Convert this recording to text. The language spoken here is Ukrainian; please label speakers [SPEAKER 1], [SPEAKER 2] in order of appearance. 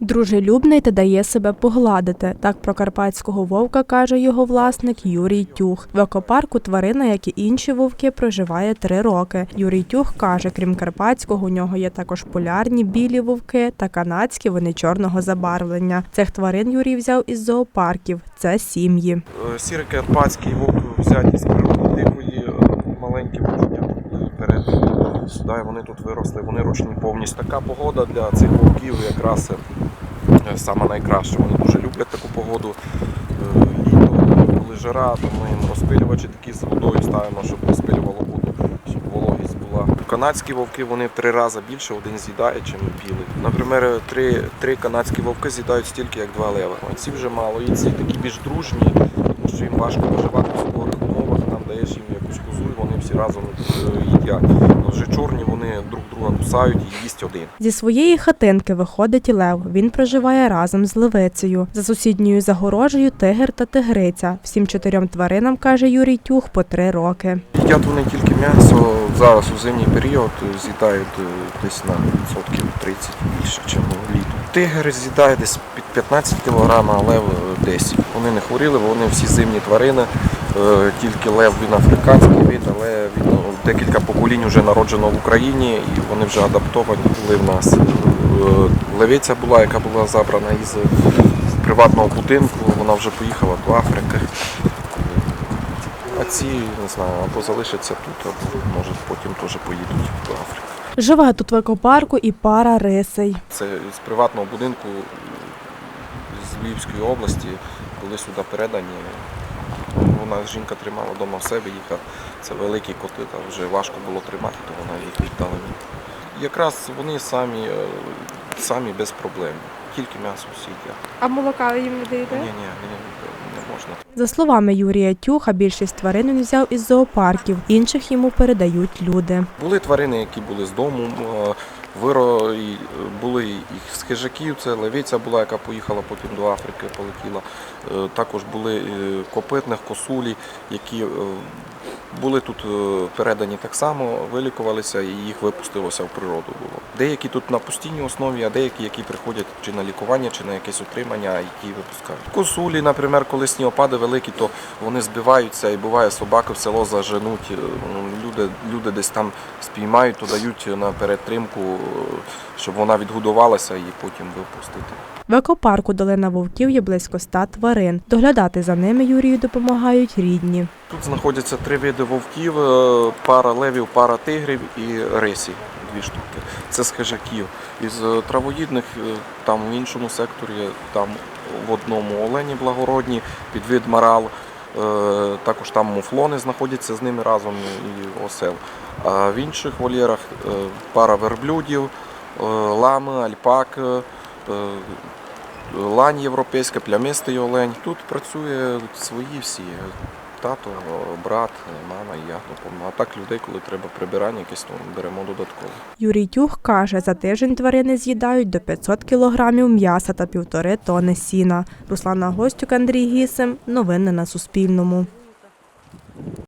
[SPEAKER 1] Дружелюбний та дає себе погладити. Так про карпатського вовка каже його власник Юрій Тюх. В екопарку тварина, як і інші вовки, проживає три роки. Юрій Тюх каже, крім карпатського, у нього є також полярні білі вовки та канадські. Вони чорного забарвлення. Цих тварин Юрій взяв із зоопарків. Це сім'ї.
[SPEAKER 2] Е, Сірий карпатський вовк взяті з природи дикої, е, маленькі вовчення перед сюди, вони тут виросли, вони ручні повністю. Така погода для цих вовків якраз е, сама найкраща. Вони дуже люблять таку погоду. Е, Літо, коли жара, то ми їм розпилювачі такі з водою ставимо, щоб розпилювало воду, щоб вологість була. Канадські вовки вони в три рази більше один з'їдає, ніж білий. Наприклад, три, три канадські вовки з'їдають стільки, як два лева. Ці вже мало. І ці такі більш дружні, тому що їм важко виживати в там даєш їм якусь козу, і вони всі разом е, їдять. Ну, Вже чорні вони друг друга кусають і їсть один.
[SPEAKER 1] Зі своєї хатинки виходить і лев. Він проживає разом з левицею. За сусідньою загорожею тигр та тигриця. Всім чотирьом тваринам каже Юрій Тюх по три роки.
[SPEAKER 2] Їдять вони тільки м'ясо. Зараз у зимній період з'їдають е, десь на відсотків 30 більше, ніж літом. Тигр з'їдає десь під 15 кг, а лев е, 10. Вони не хворіли, бо вони всі зимні тварини. Е, Тільки лев він африканський вид, але він е, декілька поколінь вже народжено в Україні і вони вже адаптовані були в нас. Е, Левиця була, яка була забрана із приватного будинку, вона вже поїхала до Африки. А ці, не знаю, або залишаться тут, або може потім теж поїдуть до Африки.
[SPEAKER 1] Живе тут в екопарку і пара рисей.
[SPEAKER 2] Це з приватного будинку з Львівської області були сюди передані. Вона жінка тримала вдома в себе їх, це великі коти, там вже важко було тримати, то вона їх віддала. мені. Якраз вони самі, е, самі без проблем. Тільки м'ясо всі їдять.
[SPEAKER 1] А молока їм не даєте?
[SPEAKER 2] Ні, ні, ні, не можна.
[SPEAKER 1] За словами Юрія Тюха, більшість тварин він взяв із зоопарків, інших йому передають люди.
[SPEAKER 2] Були тварини, які були з дому, е, виро, е, були і з хижаків, це левиця була, яка поїхала потім до Африки, полетіла. Е, Також були е, копитних косулі, які були тут е, передані так само, вилікувалися і їх випустилося в природу. Було. Деякі тут на постійній основі, а деякі, які приходять чи на лікування, чи на якесь утримання, які випускають. Косулі, наприклад, коли снігопади великі, то вони збиваються і буває собаки в село заженуть. е, ну, Люди, люди десь там спіймають, то дають на перетримку, е, щоб вона відгодувалася і потім випустити.
[SPEAKER 1] В екопарку Долина Вовків є близько ста тварин. Доглядати за ними Юрію допомагають рідні.
[SPEAKER 2] Тут знаходяться три види вовків: е, пара левів, пара тигрів і рисі. Дві штуки. Це з хижаків. Із е, травоїдних е, там в іншому секторі, там в одному олені благородні, підвид марал. Також там муфлони знаходяться з ними разом і осел. А в інших вольєрах пара верблюдів, лами, альпаки, е, лань європейська, плямистий олень. Тут працює свої всі. Тато, брат, мама і я допомагаю. А так людей, коли треба прибирання, якесь то беремо додатково.
[SPEAKER 1] Юрій Тюх каже, за тиждень тварини з'їдають до 500 кілограмів м'яса та півтори тони сіна. Руслана Гостюк, Андрій Гісем. Новини на Суспільному.